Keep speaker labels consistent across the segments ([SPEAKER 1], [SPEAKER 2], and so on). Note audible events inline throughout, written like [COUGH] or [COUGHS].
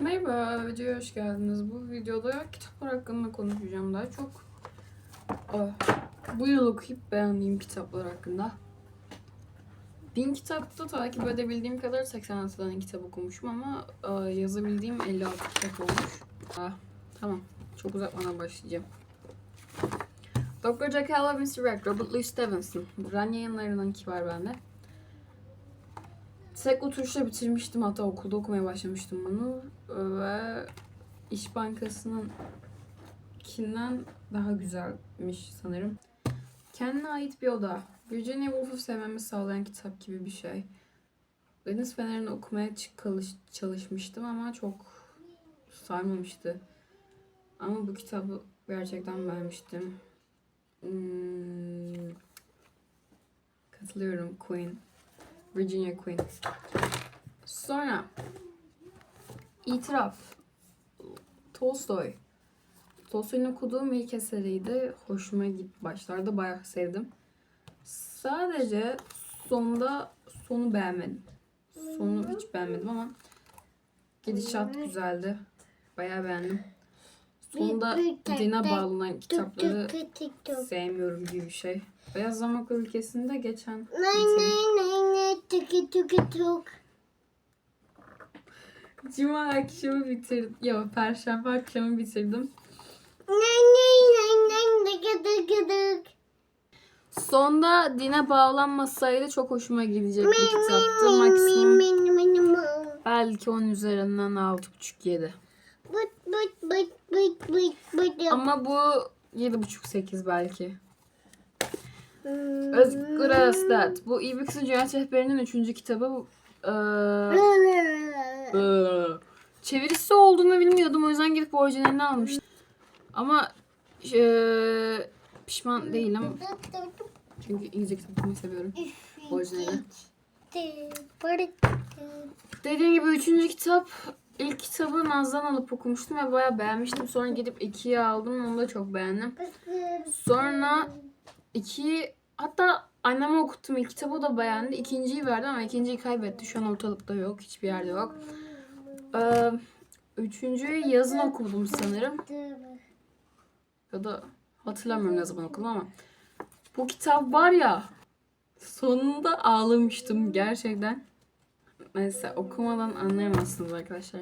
[SPEAKER 1] Merhaba, videoya hoş geldiniz. Bu videoda kitaplar hakkında konuşacağım daha çok. ah, bu yıl okuyup beğendiğim kitaplar hakkında. Bin kitapta takip edebildiğim kadar 86 tane kitap okumuşum ama ah, yazabildiğim 56 kitap olmuş. Ah, tamam, çok uzatmadan başlayacağım. Dr. Jekyll ve Mr. Hyde, Robert Louis Stevenson. Ren yayınlarından iki var bende. Tek oturuşta bitirmiştim hatta okulda okumaya başlamıştım bunu ve İş Bankası'nın kinden daha güzelmiş sanırım. Kendine ait bir oda. Virginia Woolf'u sevmemi sağlayan kitap gibi bir şey. Deniz Feneri'ni okumaya çalış- çalışmıştım ama çok sarmamıştı. Ama bu kitabı gerçekten beğenmiştim. Hmm, katılıyorum Queen. Virginia Queen. Sonra İtiraf. Tolstoy. Tolstoy'un okuduğum ilk eseriydi. Hoşuma git başlarda bayağı sevdim. Sadece sonunda sonu beğenmedim. Sonu hiç beğenmedim ama gidişat güzeldi. Bayağı beğendim. Sonunda dine bağlanan kitapları sevmiyorum gibi bir şey. Beyaz Zamak ülkesinde geçen Cuma akşamı bitirdim. Yok Perşembe akşamı bitirdim. Sonda dine bağlanmasaydı çok hoşuma gidecek bir kitaptı. Maksimum belki 10 üzerinden 6.5-7. Ama bu 7.5-8 belki. Özgür Aslat. Bu İbiksin Cihaz Rehberi'nin 3. kitabı. Eee, çevirisi olduğunu bilmiyordum. O yüzden gidip orijinalini almıştım. Ama eee, pişman değilim. Çünkü İngilizce kitap okumayı seviyorum. Orijinali. Dediğim gibi üçüncü kitap ilk kitabı Naz'dan alıp okumuştum ve bayağı beğenmiştim. Sonra gidip ikiyi aldım. Onu da çok beğendim. Sonra ikiyi hatta anneme okuttum ilk kitabı da beğendi. İkinciyi verdi ama ikinciyi kaybetti. Şu an ortalıkta yok. Hiçbir yerde yok. Ee, üçüncüyü yazın okudum sanırım. Ya da hatırlamıyorum ne zaman okudum ama. Bu kitap var ya sonunda ağlamıştım gerçekten. Neyse okumadan anlayamazsınız arkadaşlar.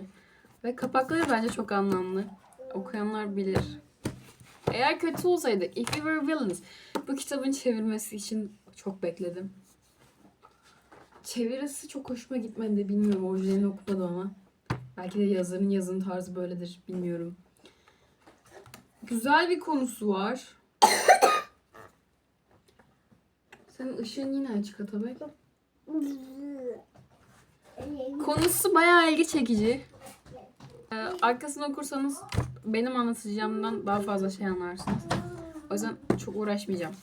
[SPEAKER 1] Ve kapakları bence çok anlamlı. Okuyanlar bilir. Eğer kötü olsaydı If We Were Villains bu kitabın çevirmesi için çok bekledim. Çevirisi çok hoşuma gitmedi. Bilmiyorum orijinalini okumadım ama. Belki de yazarın yazın tarzı böyledir. Bilmiyorum. Güzel bir konusu var. [COUGHS] Senin ışığın yine açık Atabek. Konusu bayağı ilgi çekici. Ee, arkasını okursanız benim anlatacağımdan daha fazla şey anlarsınız. O yüzden çok uğraşmayacağım.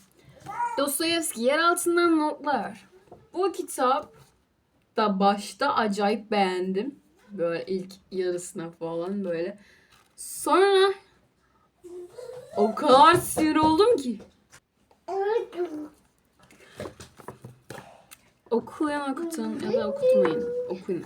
[SPEAKER 1] Dostoyevski yer altından notlar. Bu kitap da başta acayip beğendim. Böyle ilk yarısına falan böyle. Sonra o kadar sinir oldum ki. Okuyun okutun ya da okutmayın. Okuyun.